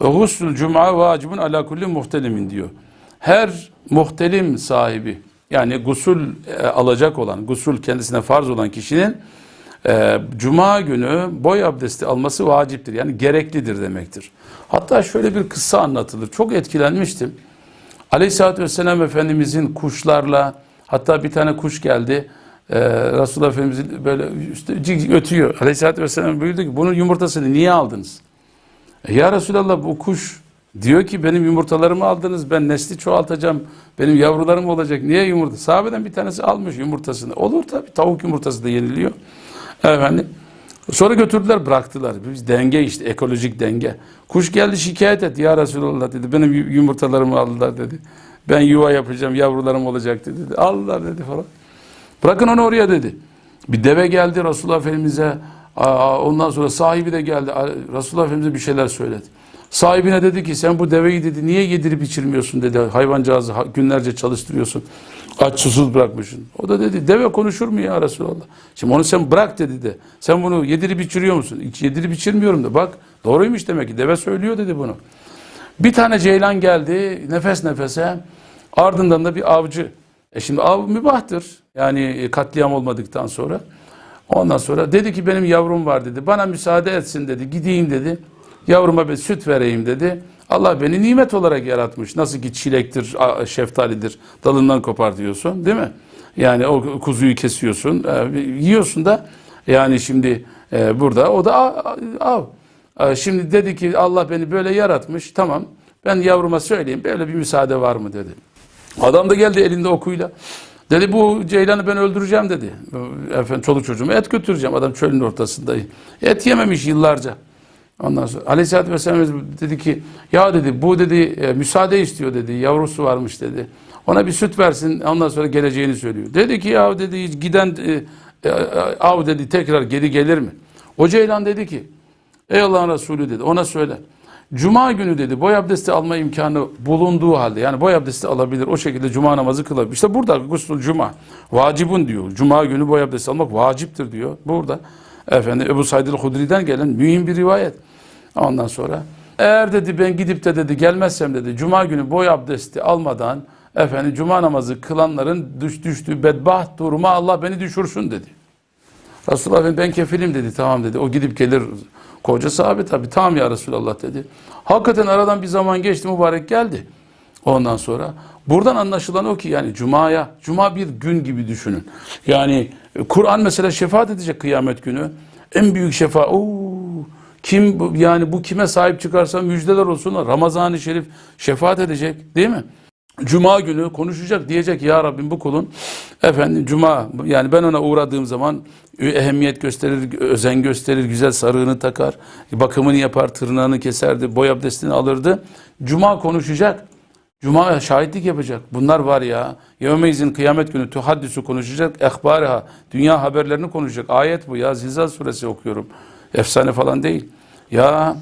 Guslül cuma vacibun ala kulli muhtelimin diyor. Her muhtelim sahibi yani gusül e, alacak olan, gusül kendisine farz olan kişinin e, cuma günü boy abdesti alması vaciptir. Yani gereklidir demektir. Hatta şöyle bir kıssa anlatılır. Çok etkilenmiştim. Aleyhisselatü Vesselam Efendimizin kuşlarla hatta bir tane kuş geldi. Ee, Resulullah Efendimiz böyle cik- ötüyor. Aleyhisselatü Vesselam buyurdu ki bunun yumurtasını niye aldınız? E, ya Resulallah bu kuş diyor ki benim yumurtalarımı aldınız ben nesli çoğaltacağım. Benim yavrularım olacak. Niye yumurta? Sahabeden bir tanesi almış yumurtasını. Olur tabi tavuk yumurtası da yeniliyor. Efendim. Sonra götürdüler bıraktılar. Biz denge işte ekolojik denge. Kuş geldi şikayet etti. Ya Resulallah dedi benim yu- yumurtalarımı aldılar dedi. Ben yuva yapacağım yavrularım olacak dedi. Aldılar dedi falan. Bırakın onu oraya dedi. Bir deve geldi Resulullah Efendimiz'e. Ondan sonra sahibi de geldi. Resulullah Efendimiz'e bir şeyler söyledi. Sahibine dedi ki sen bu deveyi dedi niye yedirip içirmiyorsun dedi. Hayvancağızı ha- günlerce çalıştırıyorsun. Aç susuz bırakmışsın. O da dedi deve konuşur mu ya Resulallah? Şimdi onu sen bırak dedi de. Sen bunu yedirip içiriyor musun? Hiç yedirip içirmiyorum da. Bak doğruymuş demek ki deve söylüyor dedi bunu. Bir tane ceylan geldi nefes nefese. Ardından da bir avcı. E şimdi av mübahtır. Yani e, katliam olmadıktan sonra. Ondan sonra dedi ki benim yavrum var dedi. Bana müsaade etsin dedi. Gideyim dedi. Yavruma bir süt vereyim dedi. Allah beni nimet olarak yaratmış. Nasıl ki çilektir, şeftalidir. Dalından kopar diyorsun değil mi? Yani o kuzuyu kesiyorsun. e, yiyorsun da yani şimdi e, burada o da av. E, Şimdi dedi ki Allah beni böyle yaratmış. Tamam. Ben yavruma söyleyeyim. Böyle bir müsaade var mı dedi. Adam da geldi elinde okuyla. Dedi bu ceylanı ben öldüreceğim dedi. Efendim çoluk çocuğuma et götüreceğim. Adam çölün ortasındayım. Et yememiş yıllarca. Ondan sonra Aleyhisselatü Vesselam dedi ki ya dedi bu dedi e, müsaade istiyor dedi. Yavrusu varmış dedi. Ona bir süt versin ondan sonra geleceğini söylüyor. Dedi ki ya dedi giden e, e, av dedi tekrar geri gelir mi? O ceylan dedi ki ey Allah'ın Resulü dedi ona söyle. Cuma günü dedi boy abdesti alma imkanı bulunduğu halde yani boy abdesti alabilir o şekilde cuma namazı kılabilir. İşte burada guslul cuma vacibun diyor. Cuma günü boy abdesti almak vaciptir diyor. Burada efendim Ebu Said el-Hudri'den gelen mühim bir rivayet. Ondan sonra eğer dedi ben gidip de dedi gelmezsem dedi cuma günü boy abdesti almadan efendim cuma namazı kılanların düş, düştüğü bedbaht duruma Allah beni düşürsün dedi. Resulullah ben kefilim dedi. Tamam dedi. O gidip gelir. Koca sahabe tabi. Tamam ya Resulallah dedi. Hakikaten aradan bir zaman geçti mübarek geldi. Ondan sonra buradan anlaşılan o ki yani cumaya, cuma bir gün gibi düşünün. Yani Kur'an mesela şefaat edecek kıyamet günü. En büyük şefaat. Oo, kim yani bu kime sahip çıkarsa müjdeler olsun. Ramazan-ı Şerif şefaat edecek değil mi? Cuma günü konuşacak diyecek ya Rabbim bu kulun efendim cuma yani ben ona uğradığım zaman ehemmiyet gösterir, özen gösterir, güzel sarığını takar, bakımını yapar, tırnağını keserdi, boy abdestini alırdı. Cuma konuşacak. Cuma şahitlik yapacak. Bunlar var ya. Yevmeyizin kıyamet günü tuhaddisu konuşacak. Ehbariha. Dünya haberlerini konuşacak. Ayet bu ya. Zilzal suresi okuyorum. Efsane falan değil. Ya